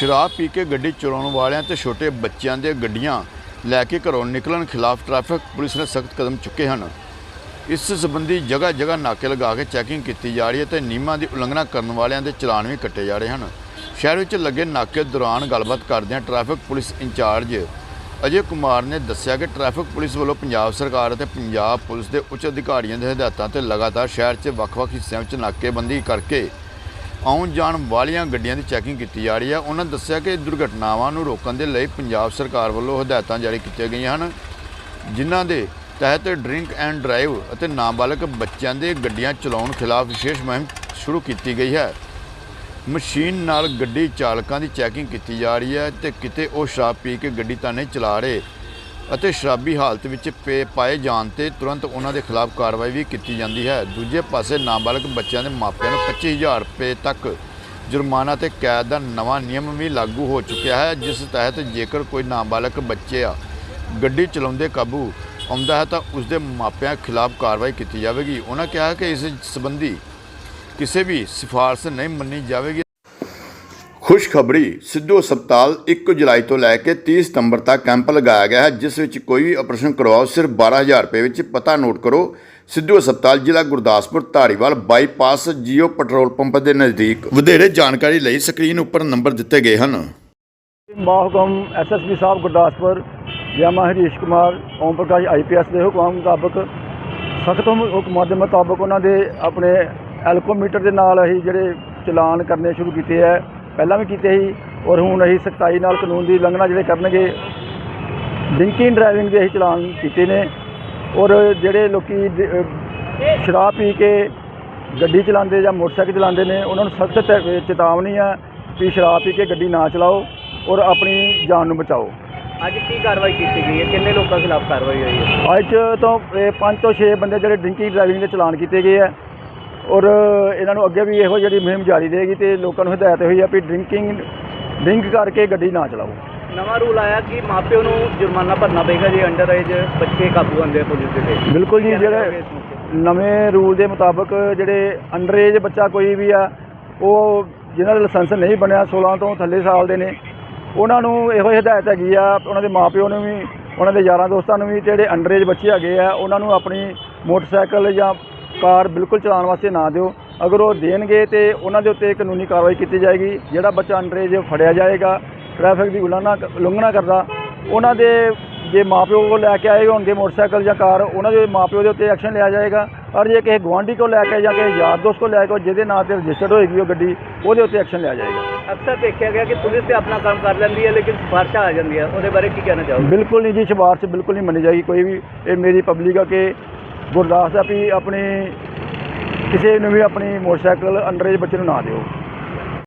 ਸ਼ਰਾਬ ਪੀ ਕੇ ਗੱਡੀ ਚਲਾਉਣ ਵਾਲਿਆਂ ਤੇ ਛੋਟੇ ਬੱਚਿਆਂ ਦੇ ਗੱਡੀਆਂ ਲੈ ਕੇ ਘਰੋਂ ਨਿਕਲਣ ਖਿਲਾਫ ਟ੍ਰੈਫਿਕ ਪੁਲਿਸ ਨੇ ਸਖਤ ਕਦਮ ਚੁੱਕੇ ਹਨ। ਇਸ ਸੰਬੰਧੀ ਜਗ੍ਹਾ ਜਗ੍ਹਾ ਨਾਕੇ ਲਗਾ ਕੇ ਚੈਕਿੰਗ ਕੀਤੀ ਜਾ ਰਹੀ ਹੈ ਤੇ ਨਿਯਮਾਂ ਦੀ ਉਲੰਘਣਾ ਕਰਨ ਵਾਲਿਆਂ ਦੇ ਚਲਾਨ ਵੀ ਕੱਟੇ ਜਾ ਰਹੇ ਹਨ। ਸ਼ਹਿਰ ਵਿੱਚ ਲੱਗੇ ਨਾਕੇ ਦੌਰਾਨ ਗੱਲਬਾਤ ਕਰਦਿਆਂ traffic police incharge Ajay Kumar ਨੇ ਦੱਸਿਆ ਕਿ ਟ੍ਰੈਫਿਕ ਪੁਲਿਸ ਵੱਲੋਂ ਪੰਜਾਬ ਸਰਕਾਰ ਅਤੇ ਪੰਜਾਬ ਪੁਲਿਸ ਦੇ ਉੱਚ ਅਧਿਕਾਰੀਆਂ ਦੇ ਹਦਾਇਤਾਂ ਤੇ ਲਗਾਤਾਰ ਸ਼ਹਿਰ 'ਚ ਵੱਖ-ਵੱਖ ਹਿੱਸਿਆਂ ਵਿੱਚ ਨਾਕੇਬੰਦੀ ਕਰਕੇ ਆਉਣ ਜਾਣ ਵਾਲੀਆਂ ਗੱਡੀਆਂ ਦੀ ਚੈਕਿੰਗ ਕੀਤੀ ਜਾ ਰਹੀ ਹੈ। ਉਹਨਾਂ ਦੱਸਿਆ ਕਿ ਦੁਰਘਟਨਾਵਾਂ ਨੂੰ ਰੋਕਣ ਦੇ ਲਈ ਪੰਜਾਬ ਸਰਕਾਰ ਵੱਲੋਂ ਹਦਾਇਤਾਂ ਜਾਰੀ ਕੀਤੀਆਂ ਗਈਆਂ ਹਨ, ਜਿਨ੍ਹਾਂ ਦੇ ਤਹਿਤ ਡਰਿੰਕ ਐਂਡ ਡਰਾਈਵ ਅਤੇ ਨਾਬਾਲਗ ਬੱਚਿਆਂ ਦੇ ਗੱਡੀਆਂ ਚਲਾਉਣ ਖਿਲਾਫ ਵਿਸ਼ੇਸ਼ ਮੁਹਿੰਮ ਸ਼ੁਰੂ ਕੀਤੀ ਗਈ ਹੈ। ਮਸ਼ੀਨ ਨਾਲ ਗੱਡੀ ਚਾਲਕਾਂ ਦੀ ਚੈਕਿੰਗ ਕੀਤੀ ਜਾ ਰਹੀ ਹੈ ਤੇ ਕਿਤੇ ਉਹ ਸ਼ਰਾਬ ਪੀ ਕੇ ਗੱਡੀ ਤਾਂ ਨਹੀਂ ਚਲਾ ਰਹੇ ਅਤੇ ਸ਼ਰਾਬੀ ਹਾਲਤ ਵਿੱਚ ਪੇ ਪਾਏ ਜਾਣ ਤੇ ਤੁਰੰਤ ਉਹਨਾਂ ਦੇ ਖਿਲਾਫ ਕਾਰਵਾਈ ਵੀ ਕੀਤੀ ਜਾਂਦੀ ਹੈ। ਦੂਜੇ ਪਾਸੇ ਨਾਬਾਲਗ ਬੱਚਿਆਂ ਦੇ ਮਾਪਿਆਂ ਨੂੰ 25000 ਰੁਪਏ ਤੱਕ ਜੁਰਮਾਨਾ ਤੇ ਕੈਦ ਦਾ ਨਵਾਂ ਨਿਯਮ ਵੀ ਲਾਗੂ ਹੋ ਚੁੱਕਿਆ ਹੈ, ਜਿਸ ਤਹਿਤ ਜੇਕਰ ਕੋਈ ਨਾਬਾਲਗ ਬੱਚੇ ਗੱਡੀ ਚਲਾਉਂਦੇ ਕਾਬੂ ਆਉਂਦਾ ਹੈ ਤਾਂ ਉਸ ਦੇ ਮਾਪਿਆਂ ਖਿਲਾਫ ਕਾਰਵਾਈ ਕੀਤੀ ਜਾਵੇਗੀ। ਉਹਨਾਂ ਕਿਹਾ ਕਿ ਇਸ ਸੰਬੰਧੀ ਕਿਸੇ ਵੀ ਸਿਫਾਰਸ਼ ਨਹੀਂ ਮੰਨੀ ਜਾਵੇਗੀ। ਖੁਸ਼ਖਬਰੀ ਸਿੱਧੂ ਹਸਪਤਾਲ 1 ਜੁਲਾਈ ਤੋਂ ਲੈ ਕੇ 30 ਸਤੰਬਰ ਤੱਕ ਕੈਂਪ ਲਗਾਇਆ ਗਿਆ ਹੈ, ਜਿਸ ਵਿੱਚ ਕੋਈ ਵੀ ਆਪਰੇਸ਼ਨ ਕਰਵਾਓ, ਸਿਰਫ 12000 ਰੁਪਏ ਵਿੱਚ ਪਤਾ ਨੋਟ ਕਰੋ। ਸਿੱਧੂ ਹਸਪਤਾਲ ਜ਼ਿਲ੍ਹਾ Gurdaspur Dhariwal bypass Jio petrol pump ਦੇ ਨਜ਼ਦੀਕ। ਵਧੇਰੇ ਜਾਣਕਾਰੀ ਲਈ ਸਕਰੀਨ ਉੱਪਰ ਨੰਬਰ ਦਿੱਤੇ ਗਏ ਹਨ। ਮਾਹਕਮ ਐਸਐਸਪੀ ਸਾਹਿਬ ਗੁਰਦਾਸਪੁਰ ਜਿਆਮਾ ਹਰੀਸ਼ ਕੁਮਾਰ, ਓਮ ਪ੍ਰਕਾਸ਼ ਆਈਪੀਐਸ ਦੇ ਹੁਕਮ ਮੁਤਾਬਕ। ਸਖਤ ਹੁਕਮਾਂ ਦੇ ਮੁਤਾਬਕ ਉਹਨਾਂ ਦੇ ਆਪਣੇ ਐਲਕੋਮੀਟਰ ਦੇ ਨਾਲ ਅਸੀਂ ਜਿਹੜੇ ਚਲਾਨ ਕਰਨੇ ਸ਼ੁਰੂ ਕੀਤੇ ਹੈ। ਪਹਿਲਾਂ ਵੀ ਕੀਤੇ ਸੀ ਔਰ ਹੁਣ ਅਸੀਂ ਸਖਤਾਈ ਨਾਲ ਕਾਨੂੰਨ ਦੀ ਉਲੰਘਣਾ ਜਿਹੜੇ ਕਰਨਗੇ ਡਰਿੰਕਿੰਗ ਡਰਾਈਵਿੰਗ ਦੇ ਅਸੀਂ ਚਲਾਨ ਕੀਤੇ ਨੇ ਔਰ ਜਿਹੜੇ ਲੋਕੀ ਸ਼ਰਾਬ ਪੀ ਕੇ ਗੱਡੀ ਚਲਾਉਂਦੇ ਜਾਂ ਮੋਟਰਸਾਈਕਲ ਚਲਾਉਂਦੇ ਨੇ ਉਹਨਾਂ ਨੂੰ ਸਖਤ ਚੇਤਾਵਨੀ ਹੈ ਵੀ ਸ਼ਰਾਬ ਪੀ ਕੇ ਗੱਡੀ ਨਾ ਚਲਾਓ ਔਰ ਆਪਣੀ ਜਾਨ ਨੂੰ ਬਚਾਓ। ਅੱਜ ਕੀ ਕਾਰਵਾਈ ਕੀਤੀ ਗਈ ਹੈ? ਕਿੰਨੇ ਲੋਕਾਂ ਖਿਲਾਫ ਕਾਰਵਾਈ ਹੋਈ ਹੈ? ਅੱਜ ਤੋਂ 5 ਤੋਂ 6 ਬੰਦੇ ਜਿਹੜੇ ਡਰਿੰਕਿੰਗ ਡਰਾਈਵਿੰਗ ਦੇ ਚਲਾਨ ਕੀਤੇ ਗਏ ਹੈ ਔਰ ਇਹਨਾਂ ਨੂੰ ਅੱਗੇ ਵੀ ਇਹੋ ਜਿਹੜੀ ਮੁਹਿੰਮ ਜਾਰੀ ਰਹੇਗੀ ਤੇ ਲੋਕਾਂ ਨੂੰ ਹਦਾਇਤ ਹੋਈ ਹੈ ਵੀ ਡਰਿੰਕਿੰਗ ਡਰਿੰਕ ਕਰਕੇ ਗੱਡੀ ਨਾ ਚਲਾਓ ਨਵਾਂ ਰੂਲ ਆਇਆ ਕਿ ਮਾਪਿਓ ਨੂੰ ਜੁਰਮਾਨਾ ਭਰਨਾ ਪਏਗਾ ਜੇ ਅੰਡਰ ਏਜ ਬੱਚੇ ਕਾਬੂ ਆਉਂਦੇ ਆ ਪੁਲਿਸ ਦੇ ਤੇ ਬਿਲਕੁਲ ਜੀ ਜਿਹੜੇ? ਨਵੇਂ ਰੂਲ ਦੇ ਮੁਤਾਬਕ ਜਿਹੜੇ ਅੰਡਰ ਏਜ ਬੱਚਾ ਕੋਈ ਵੀ ਆ ਉਹ ਜਿਨ੍ਹਾਂ ਦਾ ਲਾਇਸੈਂਸ ਨਹੀਂ ਬਣਿਆ 16 ਤੋਂ ਥੱਲੇ ਸਾਲ ਦੇ ਨੇ ਉਹਨਾਂ ਨੂੰ ਇਹੋ ਹੀ ਹਦਾਇਤ ਹੈਗੀ ਆ ਉਹਨਾਂ ਦੇ ਮਾਪਿਓ ਨੂੰ ਵੀ ਉਹਨਾਂ ਦੇ ਯਾਰਾਂ ਦੋਸਤਾਂ ਨੂੰ ਵੀ ਜਿਹੜੇ ਅੰਡਰ ਏਜ ਬੱਚੇ ਹੈਗੇ ਆ ਉਹਨਾਂ ਨੂੰ ਆਪਣੀ ਮੋਟਰਸਾਈਕਲ ਜਾਂ ਕਾਰ ਬਿਲਕੁਲ ਚਲਾਉਣ ਵਾਸਤੇ ਨਾ ਦਿਓ। ਅਗਰ ਉਹ ਦੇਣਗੇ ਤੇ ਉਹਨਾਂ ਦੇ ਉੱਤੇ ਕਾਨੂੰਨੀ ਕਾਰਵਾਈ ਕੀਤੀ ਜਾਏਗੀ। ਜਿਹੜਾ ਬੱਚਾ ਅੰਡਰ ਏਜ ਫੜਿਆ ਜਾਏਗਾ ਟ੍ਰੈਫਿਕ ਦੀ ਉਲੰਘਣਾ ਉਲੰਘਣਾ ਕਰਦਾ ਉਹਨਾਂ ਦੇ ਜੇ ਮਾਪਿਓ ਕੋਲ ਲੈ ਕੇ ਆਏ ਹੋਣਗੇ ਮੋਟਰਸਾਈਕਲ ਜਾਂ ਕਾਰ ਉਹਨਾਂ ਦੇ ਮਾਪਿਓ ਦੇ ਉੱਤੇ ਐਕਸ਼ਨ ਲਿਆ ਜਾਏਗਾ। ਔਰ ਜੇ ਕਿਸੇ ਗੁਆਂਢੀ ਕੋਲ ਲੈ ਕੇ ਜਾਂ ਕਿਸੇ ਯਾਰ ਦੋਸਤ ਕੋਲ ਲੈ ਕੇ ਜਿਹਦੇ ਨਾਂ ਤੇ ਰਜਿਸਟਰਡ ਹੋਏਗੀ ਉਹ ਗੱਡੀ ਉਹਦੇ ਉੱਤੇ ਐਕਸ਼ਨ ਲਿਆ ਜਾਏਗਾ। ਅਕਸਰ ਦੇਖਿਆ ਗਿਆ ਕਿ ਪੁਲਿਸ ਤੇ ਆਪਣਾ ਕੰਮ ਕਰ ਲੈਂਦੀ ਹੈ ਲੇਕਿਨ ਸਿਫਾਰਸ਼ਾਂ ਆ ਜਾਂਦੀਆਂ ਉਹਦੇ ਬਾਰੇ ਕੀ ਕਹਿਣਾ ਚਾਹੋਗੇ? ਬਿਲਕੁਲ ਨਹੀਂ ਜੀ ਸਿਫਾਰਸ਼ ਬਿਲਕੁਲ ਨਹੀਂ ਮੰਨੀ ਜਾਏਗੀ। ਕੋਈ ਵੀ ਇਹ ਮੇਰੀ ਪਬਲਿਕ ਆ ਕਿ ਗੁਰਦਾਸ ਆ ਵੀ ਆਪਣੀ ਕਿਸੇ ਨੂੰ ਵੀ ਆਪਣੀ ਮੋਟਰਸਾਈਕਲ ਅੰਡਰੇਜ ਬੱਚੇ ਨੂੰ ਨਾ ਦਿਓ।